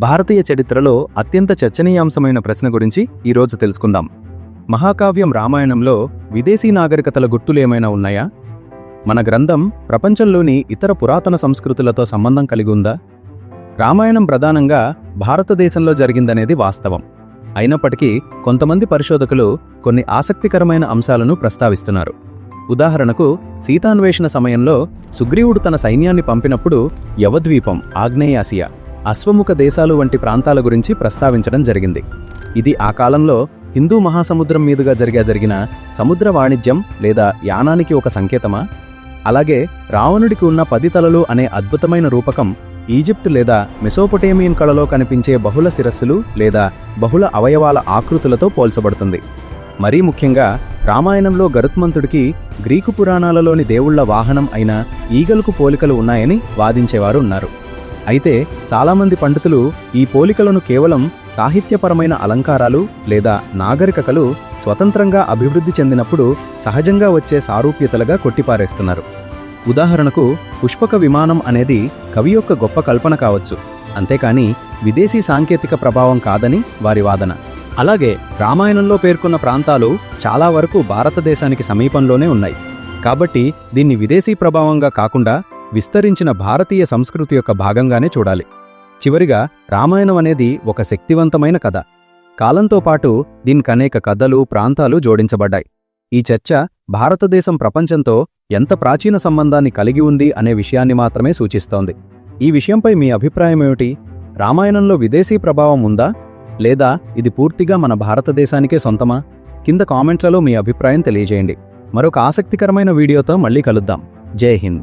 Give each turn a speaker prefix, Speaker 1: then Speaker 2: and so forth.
Speaker 1: భారతీయ చరిత్రలో అత్యంత చర్చనీయాంశమైన ప్రశ్న గురించి ఈరోజు తెలుసుకుందాం. మహాకావ్యం రామాయణంలో విదేశీ నాగరికతల గుట్టులేమైనా ఉన్నాయా? మన గ్రంథం ప్రపంచంలోని ఇతర పురాతన సంస్కృతులతో సంబంధం కలిగి ఉందా? రామాయణం ప్రధానంగా భారతదేశంలో జరిగిందనేది వాస్తవం. అయినప్పటికీ కొంతమంది పరిశోధకులు కొన్ని ఆసక్తికరమైన అంశాలను ప్రస్తావిస్తున్నారు. ఉదాహరణకు సీతాన్వేషణ సమయంలో సుగ్రీవుడు తన సైన్యాన్ని పంపినప్పుడు యవద్వీపం ఆగ్నేయాసియా అశ్వముఖ దేశాలు వంటి ప్రాంతాల గురించి ప్రస్తావించడం జరిగింది. ఇది ఆ కాలంలో హిందూ మహాసముద్రం మీదుగా జరిగా జరిగిన సముద్ర వాణిజ్యం లేదా యానానికి ఒక సంకేతమా? అలాగే రావణుడికి ఉన్న పది తలలు అనే అద్భుతమైన రూపకం ఈజిప్ట్ లేదా మెసోపొటేమియన్ కళలో కనిపించే బహుళ శిరస్సులు లేదా బహుళ అవయవాల ఆకృతులతో పోల్చబడుతుంది. మరీ ముఖ్యంగా రామాయణంలో గరుత్మంతుడికి గ్రీకు పురాణాలలోని దేవుళ్ళ వాహనం అయిన ఈగలకు పోలికలు ఉన్నాయని వాదించేవారు ఉన్నారు. అయితే చాలామంది పండితులు ఈ పోలికలను కేవలం సాహిత్యపరమైన అలంకారాలు లేదా నాగరికకలు స్వతంత్రంగా అభివృద్ధి చెందినప్పుడు సహజంగా వచ్చే సారూప్యతలుగా కొట్టిపారేస్తున్నారు. ఉదాహరణకు పుష్పక విమానం అనేది కవి యొక్క గొప్ప కల్పన కావచ్చు. అంతేకాని విదేశీ సాంకేతిక ప్రభావం కాదని వారి వాదన. అలాగే రామాయణంలో పేర్కొన్న ప్రాంతాలు చాలా వరకు భారతదేశానికి సమీపంలోనే ఉన్నాయి. కాబట్టి దీన్ని విదేశీ ప్రభావంగా కాకుండా విస్తరించిన భారతీయ సంస్కృతి యొక్క భాగంగానే చూడాలి. చివరిగా రామాయణం అనేది ఒక శక్తివంతమైన కథ. కాలంతో పాటు దీనికనేక కథలు ప్రాంతాలు జోడించబడ్డాయి. ఈ చర్చ భారతదేశం ప్రపంచంతో ఎంత ప్రాచీన సంబంధాన్ని కలిగి ఉంది అనే విషయాన్ని మాత్రమే సూచిస్తోంది. ఈ విషయంపై మీ అభిప్రాయమేమిటి రామాయణంలో విదేశీ ప్రభావం ఉందా? లేదా ఇది పూర్తిగా మన భారతదేశానికే సొంతమా? కింద కామెంట్లలో మీ అభిప్రాయం తెలియజేయండి. మరొక ఆసక్తికరమైన వీడియోతో మళ్ళీ కలుద్దాం. జై హింద్.